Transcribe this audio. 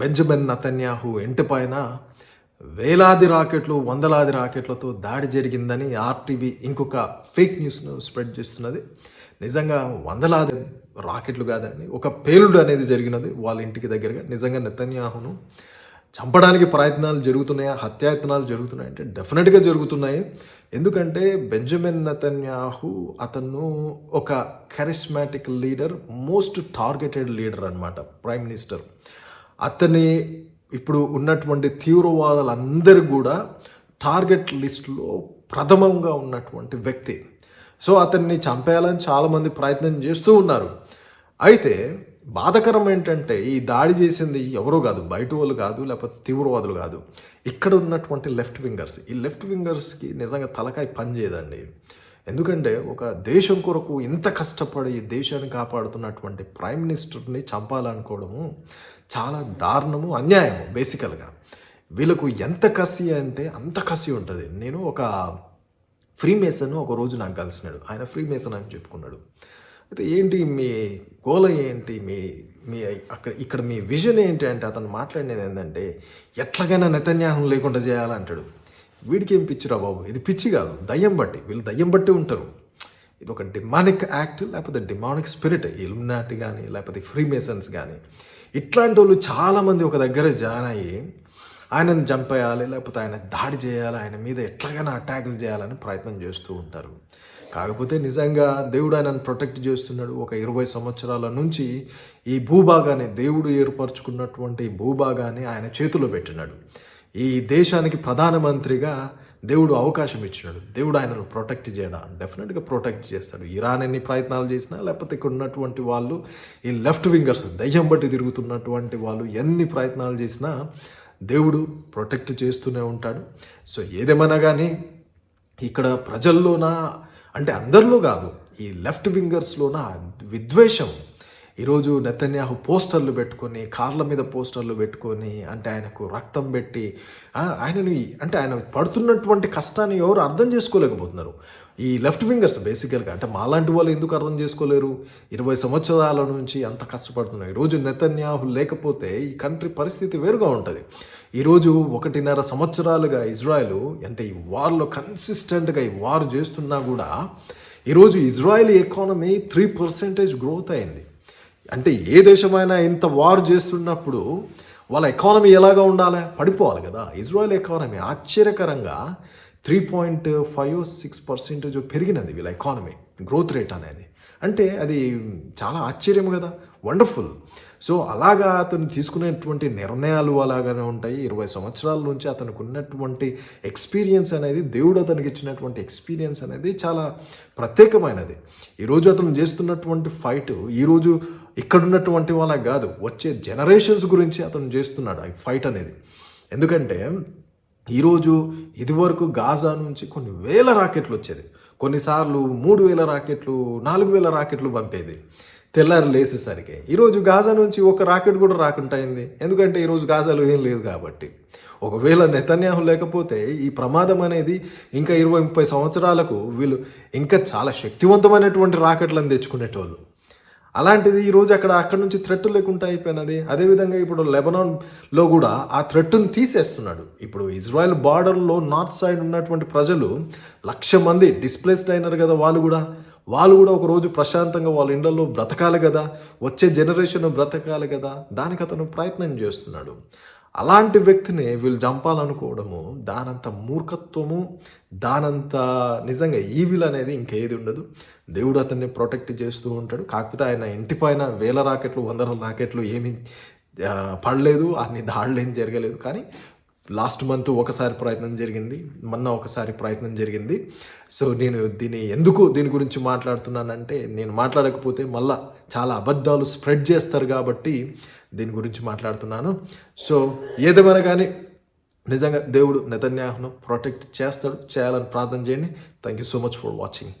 Benjamin నతన్యాహు ఇంటి పైన వేలాది రాకెట్లు వందలాది రాకెట్లతో దాడి జరిగిందని ఆర్టీవీ ఇంకొక ఫేక్ న్యూస్ను స్ప్రెడ్ చేస్తున్నది. నిజంగా వందలాది రాకెట్లు కాదండి ఒక పేలుడు అనేది జరిగినది వాళ్ళ ఇంటికి దగ్గరగా. నిజంగా నెతన్యాహును చంపడానికి ప్రయత్నాలు జరుగుతున్నాయా హత్యాయత్నాలు జరుగుతున్నాయి అంటే డెఫినెట్గా జరుగుతున్నాయి. ఎందుకంటే బెంజమిన్ నతన్యాహు అతను ఒక charismatic leader most targeted leader అనమాట ప్రైమ్ మినిస్టర్ అతని ఇప్పుడు ఉన్నటువంటి తీవ్రవాదులందరూ కూడా టార్గెట్ లిస్టులో ప్రథమంగా ఉన్నటువంటి వ్యక్తి. సో అతన్ని చంపేయాలని చాలామంది ప్రయత్నం చేస్తూ ఉన్నారు. అయితే బాధకరం ఏంటంటే ఈ దాడి చేసింది ఎవరో కాదు బయట వాళ్ళు కాదు లేకపోతే తీవ్రవాదులు కాదు. ఇక్కడ ఉన్నటువంటి లెఫ్ట్ వింగర్స్. ఈ లెఫ్ట్ వింగర్స్కి నిజంగా తలకాయ పని చేయదండి. ఎందుకంటే ఒక దేశం కొరకు ఇంత కష్టపడి ఈ దేశాన్ని కాపాడుతున్నటువంటి ప్రైమ్ మినిస్టర్ని చంపాలనుకోవడము చాలా దారుణము అన్యాయము బేసికల్గా. వీళ్ళకు ఎంత కసి అంటే అంత కసి ఉంటుంది. నేను ఒక ఫ్రీ మేసన్ ఒక రోజు నాకు కలిసినాడు. ఆయన ఫ్రీ మేసన్ అని చెప్పుకున్నాడు. అయితే ఏంటి మీ గోల ఏంటి? మీ మీ అక్కడ ఇక్కడ మీ విజన్ ఏంటి అంటే అతను మాట్లాడినది ఏంటంటే ఎట్లాగైనా నెతన్యాహం లేకుండా చేయాలంటాడు. వీడికి ఏం పిచ్చిరా బాబు? ఇది పిచ్చి కాదు. దయ్యం బట్టి. వీళ్ళు దయ్యం బట్టి ఉంటారు. ఇది ఒక డిమానిక్ యాక్ట్ లేకపోతే డిమానిక్ స్పిరిట్ ఇల్యుమినాటి కానీ లేకపోతే ఫ్రీ మేసన్స్ కానీ ఇట్లాంటి వాళ్ళు చాలామంది ఒక దగ్గర జాయిన్ అయ్యి ఆయనను చంపేయాలి లేకపోతే ఆయన దాడి చేయాలి ఆయన మీద ఎట్లాగైనా అటాకులు చేయాలని ప్రయత్నం చేస్తూ ఉంటారు. కాకపోతే నిజంగా దేవుడు ఆయనను ప్రొటెక్ట్ చేస్తున్నాడు. ఒక ఇరవై సంవత్సరాల నుంచి ఈ భూభాగాన్ని దేవుడు ఏర్పరచుకున్నటువంటి భూభాగాన్ని ఆయన చేతిలో పెట్టినాడు. ఈ దేశానికి ప్రధానమంత్రిగా దేవుడు అవకాశం ఇచ్చినాడు. దేవుడు ఆయనను ప్రొటెక్ట్ చేయడా? డెఫినెట్గా ప్రొటెక్ట్ చేస్తాడు. ఇరాన్ ఎన్ని ప్రయత్నాలు చేసినా లేకపోతే ఇక్కడ ఉన్నటువంటి వాళ్ళు ఈ లెఫ్ట్ వింగర్స్ దయ్యం బట్టి తిరుగుతున్నటువంటి వాళ్ళు ఎన్ని ప్రయత్నాలు చేసినా దేవుడు ప్రొటెక్ట్ చేస్తూనే ఉంటాడు. సో ఏదేమైనా కానీ ఇక్కడ ప్రజల్లోన అంటే అందరిలో కాదు ఈ లెఫ్ట్ వింగర్స్లోన విద్వేషం. ఈరోజు నెతన్యాహు పోస్టర్లు పెట్టుకొని కార్ల మీద పోస్టర్లు పెట్టుకొని అంటే ఆయనకు రక్తం పెట్టి ఆయనను అంటే ఆయన పడుతున్నటువంటి కష్టాన్ని ఎవరు అర్థం చేసుకోలేకపోతున్నారు. ఈ లెఫ్ట్ వింగర్స్ బేసికల్గా అంటే మాలాంటి వాళ్ళు ఎందుకు అర్థం చేసుకోలేరు? ఇరవై సంవత్సరాల నుంచి అంత కష్టపడుతున్నారు. ఈరోజు నెతన్యాహు లేకపోతే ఈ కంట్రీ పరిస్థితి వేరుగా ఉంటుంది. ఈరోజు ఒకటిన్నర సంవత్సరాలుగా ఇజ్రాయెల్ అంటే ఈ వార్లో కన్సిస్టెంట్గా ఈ వార్ చేస్తున్నా కూడా ఈరోజు Israel economy three percentage growth అయింది. అంటే ఏ దేశమైనా ఇంత వార్ చేస్తున్నప్పుడు వాళ్ళ ఎకానమీ ఎలాగా ఉండాలి? పడిపోవాలి కదా. ఇజ్రాయెల్ ఎకానమీ ఆశ్చర్యకరంగా three point five six percentage పెరిగినది వీళ్ళ ఎకానమీ గ్రోత్ రేట్ అనేది. అంటే అది చాలా ఆశ్చర్యం కదా. వండర్ఫుల్ సో అలాగా అతను తీసుకునేటువంటి నిర్ణయాలు అలాగానే ఉంటాయి. ఇరవై సంవత్సరాల నుంచి అతనికి ఉన్నటువంటి ఎక్స్పీరియన్స్ అనేది దేవుడు అతనికి ఇచ్చినటువంటి ఎక్స్పీరియన్స్ అనేది చాలా ప్రత్యేకమైనది. ఈరోజు అతను చేస్తున్నటువంటి ఫైట్ ఈరోజు ఇక్కడున్నటువంటి వాళ్ళకి కాదు వచ్చే జనరేషన్స్ గురించి అతను చేస్తున్నాడు ఆ ఫైట్ అనేది. ఎందుకంటే ఈరోజు ఇదివరకు గాజా నుంచి కొన్ని వేల రాకెట్లు వచ్చేది. కొన్నిసార్లు మూడు వేల రాకెట్లు నాలుగు వేల రాకెట్లు పంపేది. తెల్లారి లేసేసరికి. ఈరోజు గాజా నుంచి ఒక రాకెట్ కూడా రాకుండా అయింది ఎందుకంటే ఈరోజు గాజాలో ఏం లేదు కాబట్టి. ఒకవేళ నెతన్యాహు లేకపోతే ఈ ప్రమాదం అనేది ఇంకా ఇరవై ముప్పై సంవత్సరాలకు వీళ్ళు ఇంకా చాలా శక్తివంతమైనటువంటి రాకెట్లను తెచ్చుకునేటోళ్ళు. అలాంటిది ఈరోజు అక్కడ అక్కడ నుంచి థ్రెట్ లేకుండా అయిపోయినది. అదేవిధంగా ఇప్పుడు లెబనాన్లో కూడా ఆ థ్రెట్ను తీసేస్తున్నాడు. ఇప్పుడు ఇజ్రాయెల్ బార్డర్లో నార్త్ సైడ్ ఉన్నటువంటి ప్రజలు లక్ష మంది డిస్ప్లేస్డ్ అయినారు కదా వాళ్ళు కూడా. వాళ్ళు కూడా ఒక రోజు ప్రశాంతంగా వాళ్ళ ఇండ్లలో బ్రతకాలి కదా వచ్చే జనరేషన్ బ్రతకాలి కదా దానికి అతను ప్రయత్నం చేస్తున్నాడు. అలాంటి వ్యక్తిని వీళ్ళు చంపాలనుకోవడము దానంత మూర్ఖత్వము దానంత నిజంగా ఈవిల్ అనేది ఇంకేది ఉండదు. దేవుడు అతన్ని ప్రొటెక్ట్ చేస్తూ ఉంటాడు. కాకపోతే ఆయన ఇంటి పైన వేల రాకెట్లు వందల రాకెట్లు ఏమీ పడలేదు అన్ని దాడులు ఏం జరగలేదు. కానీ లాస్ట్ మంత్ ఒకసారి ప్రయత్నం జరిగింది మొన్న ఒకసారి ప్రయత్నం జరిగింది. సో నేను దీన్ని ఎందుకు దీని గురించి మాట్లాడుతున్నానంటే నేను మాట్లాడకపోతే మళ్ళా చాలా అబద్ధాలు స్ప్రెడ్ చేస్తారు కాబట్టి దీని గురించి మాట్లాడుతున్నాను. సో ఏదేమైనా కానీ నిజంగా దేవుడు నెతన్యాహును ప్రొటెక్ట్ చేస్తాడు చేయాలని ప్రార్థన చేయండి. Thank you so much for watching